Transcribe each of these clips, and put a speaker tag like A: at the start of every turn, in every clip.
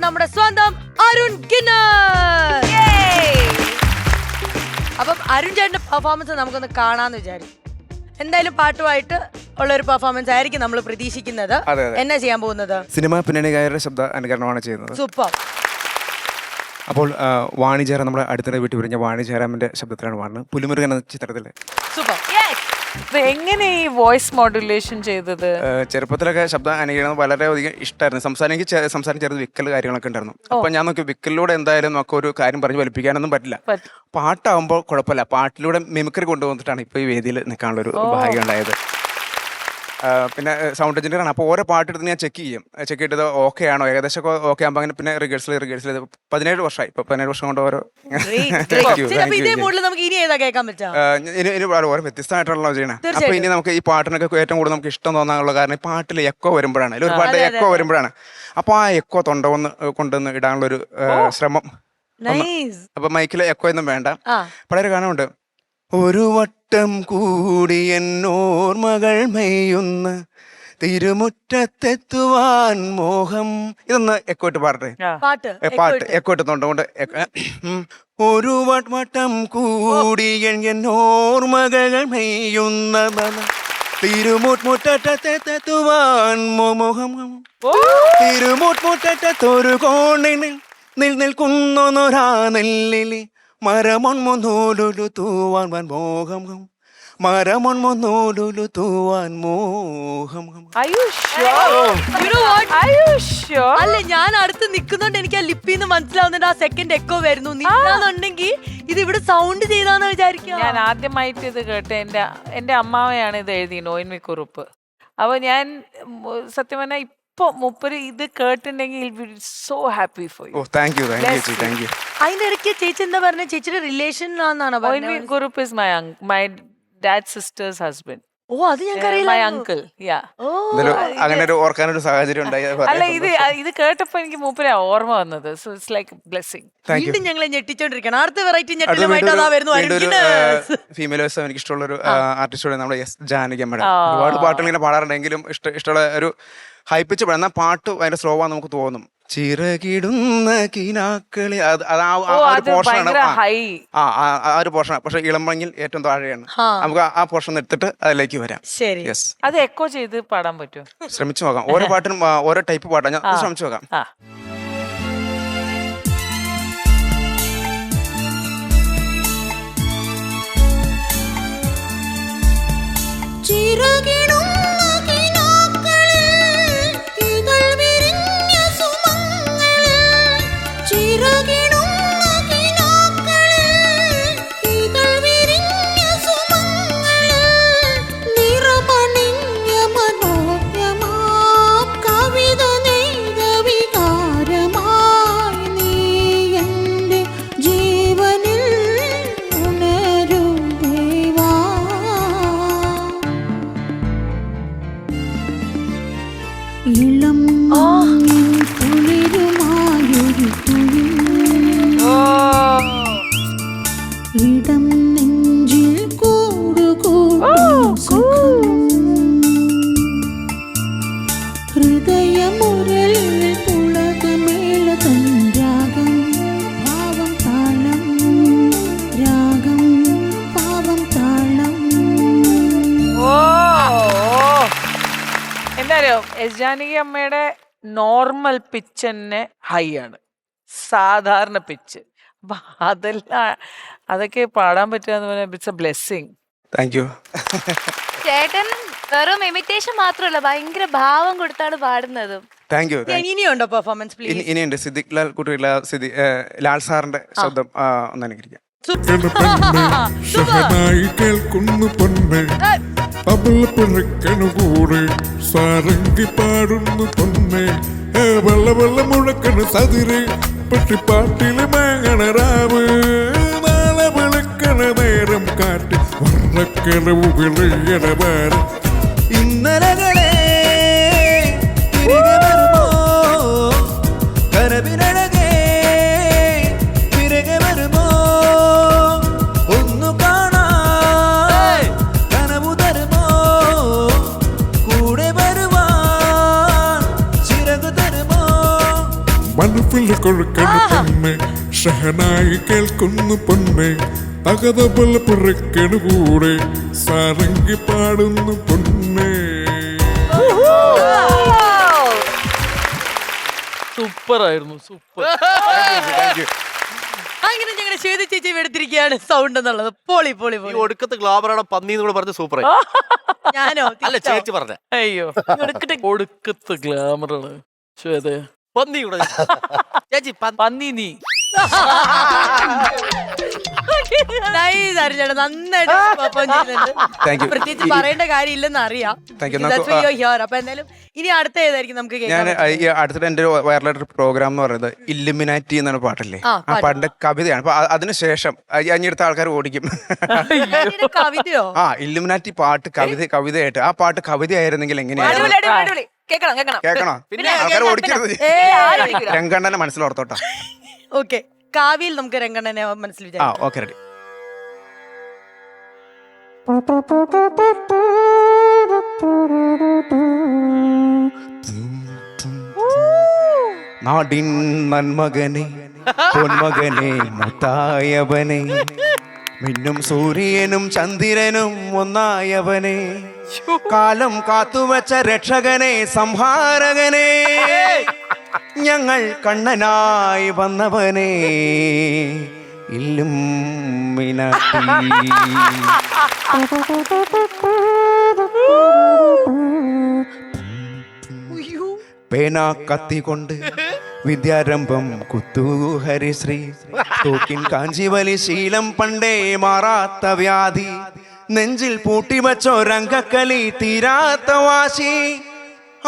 A: നമ്മുടെ സ്വന്തം അരുൺ കിന്നർ. അപ്പം അരുൺ ചേട്ടന്റെ പെർഫോമൻസ് നമുക്കൊന്ന് കാണാന്ന് വിചാരിക്കും. എന്തായാലും പാട്ടുമായിട്ട് ഉള്ള ഒരു പെർഫോമൻസ് ആയിരിക്കും നമ്മൾ പ്രതീക്ഷിക്കുന്നത്.
B: അതെ, അതെ.
A: എന്നാ ചെയ്യാൻ പോകുന്നത്?
B: സിനിമ പിന്നണി ഗായകരുടെ ശബ്ദ അനുകരണമാണ് ചെയ്യുന്നത്.
A: സൂപ്പർ.
B: അപ്പോൾ ആ, നമ്മുടെ അടുത്തിടെ വീട്ടിൽ പിരിഞ്ഞ വാണി ജയറാമിന്റെ ശബ്ദത്തിലാണ് വാണ് പുലിമുരുകൻ എന്ന ചിത്രത്തിലെ.
A: സൂപ്പർ.
C: എങ്ങനെ ഈ വോയിസ് മോഡുലേഷൻ ചെയ്തത്?
B: ചെറുപ്പത്തിലൊക്കെ ശബ്ദം അനുകരണം വളരെയധികം ഇഷ്ടമായിരുന്നു സംസാരം എനിക്ക് സംസാരം ചേർന്ന് വിക്കൽ കാര്യങ്ങളൊക്കെ ഉണ്ടായിരുന്നു. അപ്പൊ ഞാൻ നോക്കി വിക്കലിലൂടെ എന്തായാലും നമുക്ക് ഒരു കാര്യം പറഞ്ഞ് വലിപ്പിക്കാനൊന്നും പറ്റില്ല. പാട്ടാകുമ്പോൾ കുഴപ്പമില്ല. പാട്ടിലൂടെ മിമിക്രി കൊണ്ടുവന്നിട്ടാണ് ഇപ്പൊ ഈ വേദിയിൽ നിൽക്കാനുള്ള ഒരു ഭാഗ്യം ഉണ്ടായത്. പിന്നെ സൗണ്ട് എഞ്ചിനീയർ ആണ്. അപ്പോൾ ഓരോ പാട്ടെടുത്ത് ഞാൻ ചെക്ക് ചെയ്യും. ചെക്ക് ചെയ്തത് ഓക്കെ ആണോ? ഏകദേശം ഒക്കെ ഓക്കെ ആകുമ്പോൾ അങ്ങനെ പിന്നെ റിഹേഴ്സൽ റിഹേഴ്സൽ ചെയ്ത് പതിനേഴ് വർഷമായി ഇപ്പൊ പതിനേഴ് വർഷം കൊണ്ട് ഓരോ ഓരോ വ്യത്യസ്തമായിട്ടുള്ള ചെയ്യണേ അപ്പൊ ഇനി നമുക്ക് ഈ പാട്ടിനൊക്കെ ഏറ്റവും കൂടുതൽ നമുക്ക് ഇഷ്ടം തോന്നാനുള്ള കാരണം ഈ പാട്ടിൽ എക്കോ വരുമ്പോഴാണ്. അല്ലെങ്കിൽ ഒരു പാട്ട് എക്കോ വരുമ്പോഴാണ്. അപ്പൊ ആ എക്കോ തൊണ്ട ഒന്ന് കൊണ്ടുവന്ന് ഇടാനുള്ള ഒരു ശ്രമം. അപ്പൊ മൈക്കിലെ എക്കോ ഒന്നും വേണ്ട. ഒരു കാണുന്നുണ്ട് ഒരു വട്ടം കൂടി എന്നോർമകൾ മെയ്യുന്ന തിരുമുറ്റത്തെത്തുവാൻ മോഹം. ഇതൊന്ന് എക്കോട്ട് പാടട്ടെ.
A: പാട്ട്.
B: പാട്ട്.
A: എക്കോട്ട്
B: എക്കോ ഇട്ടുന്നുണ്ട് ഒരു വട്ടം കൂടി എന്നോർമകൾ മെയ്യുന്ന തിരുമുട്മുറ്റത്തെത്തുവാൻ മോഹം. തിരുമുട്മുറ്റത്തൊരു കോണിന് നിൽ നിൽക്കുന്നൊരാ നെല്ലിലി. മരമൊന്മുന്നൂലുലു തൂവാൻ വൻ മോഹം മരമൊന്മുന്നൂലുലു തൂവാൻ മോഹം
C: Are you sure?
A: You know what?
C: Are you
A: അല്ല ഞാൻ അടുത്ത് നിൽക്കുന്നോണ്ട് എനിക്ക് ആ ലിപ്പിന്ന് മനസ്സിലാവുന്നുണ്ട് ആ സെക്കൻഡ് എക്കോ വരുന്നു. നിൽക്കാന്നുണ്ടെങ്കിൽ ഇത് ഇവിടെ സൗണ്ട് ചെയ്താന്ന് വിചാരിക്കും
C: ഞാൻ ആദ്യമായിട്ട് ഇത് കേട്ട് എന്റെ എന്റെ അമ്മാവയാണ് ഇത് എഴുതി നോയിൻമിക്കുറുപ്പ് അപ്പൊ ഞാൻ സത്യം പറഞ്ഞാൽ ഇപ്പൊ മുപ്പര് ഇത് കേട്ടിട്ടുണ്ടെങ്കിൽ so happy for
B: oh
C: you
B: thank you thank you thank you
A: അതിന്റെ ഇടയ്ക്ക് ചേച്ചി എന്താ പറഞ്ഞ? ചേച്ചിയുടെ റിലേഷൻ
C: ആണെന്നാണ്
A: പറഞ്ഞത്?
C: Kurup is my my dad sister's husband
A: oh അത് ഞങ്ങൾക്ക്
C: മൈ അങ്കിൾ യാ
A: ഓ
B: എന്തായാലും അങ്ങനെ ഒരു ഓർക്കാനൊരു സാഹചര്യം ഉണ്ടായി. അത്
C: അല്ല
B: വളരെ
C: ഇത് ഇത് കേട്ടപ്പോ എനിക്ക് മൂപ്പര ഓർമ്മ വന്നത്. So it's like blessing
B: you
A: വീണ്ടും ഞങ്ങളെ ഞെട്ടിച്ചോണ്ടിരിക്കണം അടുത്ത വെറൈറ്റി
B: അടുത്ത
A: ഞെട്ടിലുമായിട്ട് അതാ വരുന്നു.
B: ഫീമെയിൽ വോയിസ് എനിക്ക് ഇഷ്ടമുള്ള ഒരു ആർട്ടിസ്റ്റോടെ നമ്മുടെ എസ് ജാനകി അമ്മയുടെ. ഒരുപാട് പാട്ടുകൾ ഇങ്ങനെ പാടാറുണ്ടെങ്കിലും ഇഷ്ട ഇഷ്ടമുള്ള ഒരു ഹൈപ്പിച്ച് പാടും. എന്നാൽ പാട്ട് ഭയങ്കര സ്ലോ ആണെന്ന് നമുക്ക് തോന്നും. ചിറകിടുന്ന കിനാക്കളി. അത് അത് ആ- ഒരു
C: അത്
B: പോർഷനാണ്
C: ഭയങ്കര ഹൈ
B: ആ ആ- ആ ഒരു പോർഷനാണ് പക്ഷെ ഇളമ്പങ്ങിൽ ഏറ്റവും താഴെയാണ്.
A: ആ.
B: നമുക്ക് ആ- ആ പോർഷൻ എടുത്തിട്ട് അതിലേക്ക് വരാം.
A: ശരി.
B: യെസ്
C: അത് എക്കോ ചെയ്ത് പാടാൻ പറ്റുമോ?
B: ശ്രമിച്ചു നോക്കാം. ഓരോ പാട്ടിനും ആ, ഓരോ ടൈപ്പ് പാട്ടാണ് ഞാൻ ഒന്ന് ശ്രമിച്ചു നോക്കാം.
C: ആ.
D: ചിറകിടുന്ന ഇടം നെഞ്ചിൽ കൂടുകൂടും സുഖം. ഹൃദയമുരളിൽ പുളകമേള തൻ രാഗം ഭാവം താളം രാഗം താളം.
C: ഓ എസ് ജാനകി അമ്മയുടെ നോർമൽ പിച്ച് തന്നെ ഹൈ ആണ്. സാധാരണ പിച്ച് അപ്പൊ അതെല്ലാം അതൊക്കെ പാടാൻ പറ്റുക എന്ന് പറഞ്ഞാൽ it's a blessing
B: thank you
E: ചേട്ടൻ വെറും ഇമിറ്റേഷൻ മാത്രമല്ല ഭയങ്കര ഭാവം കൊടുത്താണ് പാടുന്നതും.
B: താങ്ക് യു
A: ഞാൻ ഇനിയുണ്ടോ പെർഫോമൻസ്
B: ഇനി
A: പ്ലീസ്
B: ഇനിയുണ്ട്. സിദ്ദിഖ് ലാൽ കുട്ടിയുള്ള സിദ്ധി ലാൽ സാറിന്റെ ശബ്ദം ഒന്ന് അനുകരിക്കാം.
F: കേൾക്കുന്നു പൊന്നെ തബല പിറക്കണു കൂടെ. സാരംഗി പാടുന്നു പൊന്നെ വെള്ള വെള്ള മുഴക്കണ സതിര്. പെട്ടിപ്പാട്ടിൽ മേങ്ങണ രാവ് നാളെ വിളിക്കണ നേരം കാറ്റ്. വർണക്കിളവുകളിയണ വേറെ
G: ഇന്നലകളെ കൂടെ
F: കൊഴുക്കണ പൊന്നെ ഷഹനായി കേൾക്കുന്നു പൊന്നെ. തകതബല പിറക്കണു കൂടെ. സാരംഗി പാടുന്നു പൊന്നെ.
C: സൂപ്പർ. ആയിരുന്നു സൂപ്പർ
A: അങ്ങനെ ഞങ്ങളുടെ ശ്വേത ചേച്ചി എടുത്തിരിക്കുകയാണ് സൗണ്ട് എന്നുള്ളത്. പൊളി പൊളി
H: ഈ
A: പൊളി.
H: ഒടുക്കത്ത് ഗ്ലാമറാണ് പന്നി എന്ന് കൂടെ പറഞ്ഞ സൂപ്പർ
A: ഞാനോ?
H: അല്ല ചേച്ചി പറഞ്ഞ.
C: അയ്യോ. ഒടുക്കത്ത് ഗ്ലാമറാണ് ശ്വേത.
H: പന്നി കൂടെ ചേച്ചി പന്നി
C: നീ.
A: അർജുന, നന്നായിട്ട്
B: you.
A: പ്രത്യേകിച്ച് പറയേണ്ട കാര്യമില്ലെന്ന് അറിയാം.
B: Thank you.
A: That's
B: നമുക്ക്
A: why you're here. അപ്പൊ എന്തായാലും ഇനി അടുത്ത ഏതായിരിക്കും നമുക്ക്
B: ഞാൻ
A: അടുത്തത്
B: ഈ അടുത്തിടെ എന്റെ വൈറലായിട്ട് പ്രോഗ്രാം എന്ന് പറയുന്നത് ഇല്ലുമിനാറ്റി എന്നാണ് പാട്ടല്ലേ?
A: ആ,
B: ആ
A: പാട്ട്.
B: പാട്ടിന്റെ കവിതയാണ്. അപ്പൊ അ- അതിനുശേഷം അഞ്ഞെടുത്ത ആൾക്കാർ ഓടിക്കും?
A: കവിതയോ?
B: ആ ഇല്ലുമിനാറ്റി പാട്ട് കവിത കവിതയായിട്ട്. ആ പാട്ട് കവിതയായിരുന്നെങ്കിൽ എങ്ങനെയായിരുന്നു?
E: അടിപൊളി അടിപൊളി അടിപൊളി. കേക്കണം കേക്കണം
B: കേൾക്കണോ?
H: പിന്നെ
B: ആൾക്കാർ ഓടിക്കരുത്.
E: ആരും.
B: രംഗണ്ണനെ മനസ്സിലോർത്തോട്ടാ.
A: ഓക്കെ കാവിയിൽ നമുക്ക് രംഗണ്ണനെ മനസ്സിൽ
B: ആ
A: വിചാരിക്കാം.
B: ഓക്കെ റെഡി നാടിൻ നന്മകനെ പൊന്മകനെ മുത്തായവനെ മിന്നും സൂര്യനും ചന്ദ്രനും ഒന്നായവനെ കാലം കാത്തുവച്ച രക്ഷകനെ സംഹാരകനെ. ഞങ്ങൾ കണ്ണനായി വന്നവനെ. ഇല്ലും പേന കത്തി കൊണ്ട് വിദ്യാരംഭം കുത്തു ഹരിശ്രീ തൂക്കിൻ കാഞ്ചിവലി ശീലം പണ്ടേ മാറാത്ത വ്യാധി. നെഞ്ചിൽ പൂട്ടിവച്ചോ രംഗക്കലി തീരാത്ത വാശി.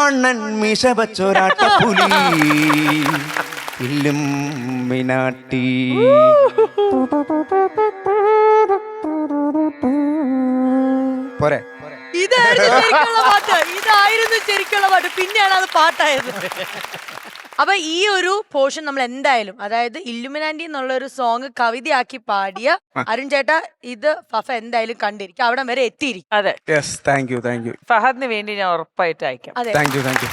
B: അണ്ണൻ മീശ വച്ചൊരാട്ടപ്പുലി ഇല്ലും മിനാട്ടി. പോരെ.
A: ഇതായിരുന്നു ശരിക്കുള്ള പാട്ട്. ഇതായിരുന്നു ശരിക്കുള്ള പാട്ട്. പിന്നെയാണ് അത് പാട്ടായത്. അപ്പൊ ഈ ഒരു പോർഷൻ നമ്മൾ എന്തായാലും അതായത് ഇല്ലുമിനാൻഡി എന്നുള്ള ഒരു സോങ് കവിതയാക്കി പാടിയ അരുൺ ചേട്ടാ ഇത് ഫഫ എന്തായാലും കണ്ടിരിക്കും. അവിടെ വരെ എത്തിയിരിക്കും.
C: അതെ.
B: Yes thank you thank you
C: ഫഹദിന് വേണ്ടി ഞാൻ ഉറപ്പായിട്ട് അയക്കാം.
A: അതെ.
B: താങ്ക് യു താങ്ക് യു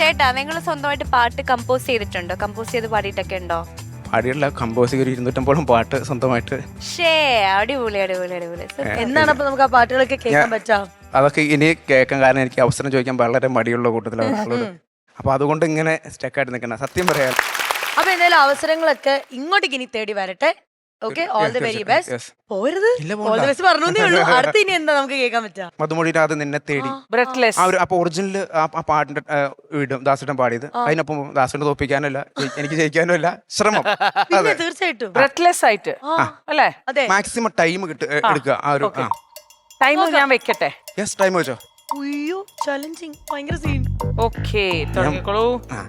E: ചേട്ടാ നിങ്ങൾ സ്വന്തമായിട്ട് പാട്ട് കമ്പോസ് ചെയ്തിട്ടുണ്ടോ? കമ്പോസ് ചെയ്ത് പാടിയിട്ടൊക്കെ ഉണ്ടോ?
B: അടിയുള്ള കമ്പോസ് ഒരു ഇരുന്നൂറ്റമ്പോളം പാട്ട് സ്വന്തമായിട്ട്.
E: ഷേ അടിപൊളി അടിപൊളി അടിപൊളി.
A: എന്നാണ് അപ്പൊ നമുക്ക് ആ പാട്ടുകളൊക്കെ കേൾക്കാൻ പറ്റാം?
B: അതൊക്കെ ഇനി കേൾക്കാൻ കാരണം എനിക്ക് അവസരം ചോദിക്കാൻ വളരെ മടിയുള്ള കൂട്ടത്തിലാണ് ആളുള്ളത് അപ്പൊ അതുകൊണ്ട് ഇങ്ങനെ സ്റ്റക്കായിട്ട് നിൽക്കണം സത്യം പറയാം
A: അപ്പൊ എന്തായാലും അവസരങ്ങളൊക്കെ ഇങ്ങോട്ട് ഇനി തേടി വരട്ടെ. Okay all the very best. പോരുത്. ഓൾ ദി ബെസ്റ്റ് പറഞ്ഞു ഉള്ളൂ. അടുത്ത ഇനി എന്താ നമുക്ക് കേൾക്കാൻ പറ്റാ?
B: മധുമൊഴിയുടെ അത് നിന്നെ തേടി.
C: ബ്രെത്ത്ലെസ്
B: ആ. ഒരു അപ്പൊ ഒറിജിനൽ ആ പാട്ടിന്റെ ഇടും ദാസേട്ടൻ പാടിയത്. അതിനൊപ്പം ദാസേട്ടൻ തോപ്പിക്കാനല്ല എനിക്ക് ജയിക്കാനും അല്ല ശ്രമം
A: തീർച്ചയായിട്ടും.
C: ബ്രെത്ത്ലെസ് ആയിട്ട്. അല്ലേ?
B: മാക്സിമം ടൈം കിട്ടുക ആ. ഒരു
C: ടൈം ഞാൻ വെക്കട്ടെ.
B: യെസ് ടൈം വെച്ചോ.
A: അയ്യോ ചലഞ്ചിങ് ഭയങ്കര സീൻ
C: ഓക്കെ തുടങ്ങിക്കോളൂ.
B: ആ.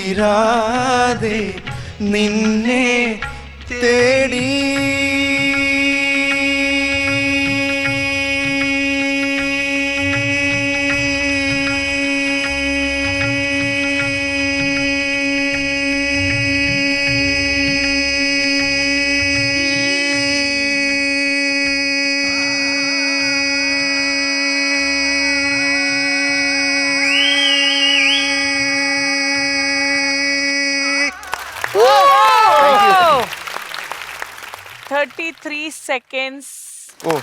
B: മധുമൊഴിരാതെ നിന്നെ തേടി
C: thirty three seconds
B: oh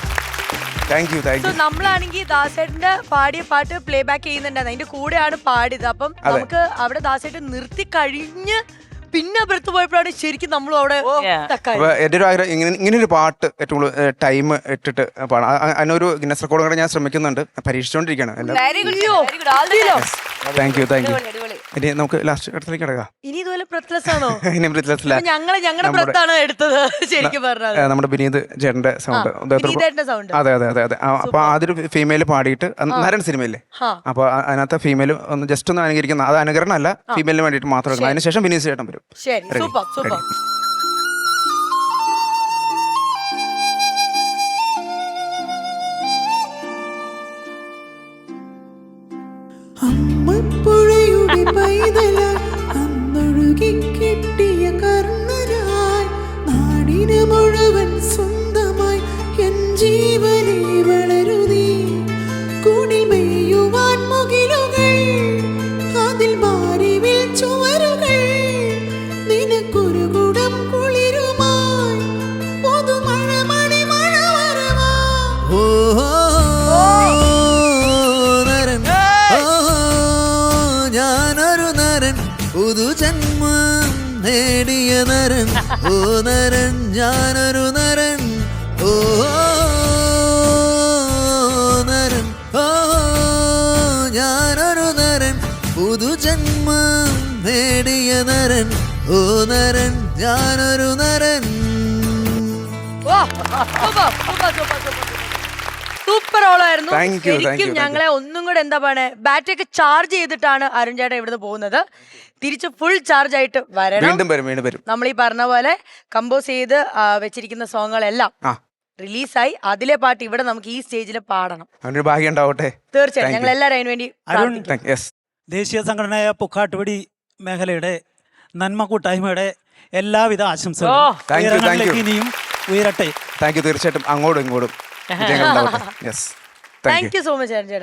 B: thank you thank you
A: നമ്മളാണെങ്കിൽ ദാസേട്ടന്റെ പാടിയ പാട്ട് പ്ലേ ബാക്ക് ചെയ്യുന്നുണ്ടായിരുന്നു അതിന്റെ കൂടെയാണ് പാടിയത്. അപ്പം നമുക്ക് അവിടെ ദാസേട്ടൻ നിർത്തി കഴിഞ്ഞ് പിന്നെ പുറത്ത് പോയപ്പോഴാണ് ശരിക്കും നമ്മളും അവിടെ എന്റെ
B: എന്റെ ഒരു ആഗ്രഹം ഇങ്ങനെ ഇങ്ങനെ ഒരു പാട്ട് ഏറ്റവും കൂടുതൽ ടൈം ഇട്ടിട്ട് പാടാം. അതിനൊരു ഗിന്നസ് റെക്കോർഡ് കൂടെ ഞാൻ ശ്രമിക്കുന്നുണ്ട്. പരീക്ഷിച്ചുകൊണ്ടിരിക്കുകയാണ്
E: very good very good all the best
B: thank you thank you ഇനി നമുക്ക് ലാസ്റ്റ് ഘട്ടത്തിലേക്ക് കിടക്കാം.
A: ഇനി ഇതുപോലെ ആണോ?
B: ഇനി ബ്രിത്ലെസ്സില്ല
A: അപ്പൊ ഞങ്ങൾ ഞങ്ങളുടെ
B: നമ്മുടെ-
A: ബ്രത്താണ് എടുത്തത് ശരിക്കും പറഞ്ഞത്
B: നമ്മുടെ വിനീത് ചേട്ടന്റെ സൗണ്ട്
A: sound.
B: അതെ അതെ അതെ അതെ. ആ, അപ്പൊ ആദ്യം ഫീമെയിൽ പാടിയിട്ട് നരൻ സിനിമയില്ലേ. അപ്പൊ അതിനകത്ത് ഫീമെയിൽ ഒന്ന് ജസ്റ്റ് ഒന്ന് അനുകരിക്കുന്ന അത് അനുകരണം അല്ല ഫീമെയിലിന് വേണ്ടിയിട്ട് മാത്രം എടുക്കണം. അതിനുശേഷം വിനീത് ചേട്ടൻ വരും.
A: Super super.
B: ready.
D: പൈതലായി അന്നൊഴുകി കിട്ടിയ കർണനായി നാടിന് മുഴുവൻ സ്വന്തമായി
G: പുതുജന്മം നേടിയ നരൻ. ഓ നരൻ ഞാനൊരു നരൻ. ഓ നരൻ. ഓ ഞാനൊരു നരൻ. പുതുജന്മം നേടിയ നരൻ. ഓ നരൻ ഞാനൊരു നരൻ.
A: സൂപ്പർ ഓളായിരുന്നു.
B: Thank you, thank you,
A: ശരിക്കും
B: thank you.
A: ഞങ്ങളെ ഒന്നും കൂടെ എന്താ പറയുക ബാറ്ററി ഒക്കെ ചാർജ് ചെയ്തിട്ടാണ് അരുൺ ചേട്ടൻ ഇവിടുന്ന് പോകുന്നത്. തിരിച്ച് ഫുൾ ചാർജ് ആയിട്ട് വരണം.
B: വീണ്ടും വരും വീണ്ടും വരും.
A: നമ്മൾ ഈ പറഞ്ഞ പോലെ കമ്പോസ് ചെയ്ത് ആ, വെച്ചിരിക്കുന്ന സോങ്ങുകളെല്ലാം
B: ആ.
A: റിലീസായി അതിലെ പാട്ട് ഇവിടെ നമുക്ക് ഈ സ്റ്റേജിൽ പാടണം.
B: അവനൊരു ഭാഗ്യം ഉണ്ടാവട്ടെ.
A: തീർച്ചയായും ഞങ്ങൾ. എല്ലാവരും അതിന് വേണ്ടി
I: അരുൺ
A: പ്രാർത്ഥിക്കും.
B: യെസ്
I: ദേശീയ സംഘടനയായ പുക്കാട്ടുപടി മേഖലയുടെ നന്മ കൂട്ടായ്മയുടെ എല്ലാവിധ
C: ഓ,
I: ആശംസകളും
B: thank you, thank
I: ഉയരങ്ങളിലേക്ക്
B: you.
I: ഇനിയും ഉയരട്ടെ.
B: താങ്ക് യു തീർച്ചയായിട്ടും അങ്ങോട്ടും ഇങ്ങോട്ടും. വിജയങ്ങൾ ഉണ്ടാവട്ടെ yes thank
A: thank
B: you
A: you so much Arun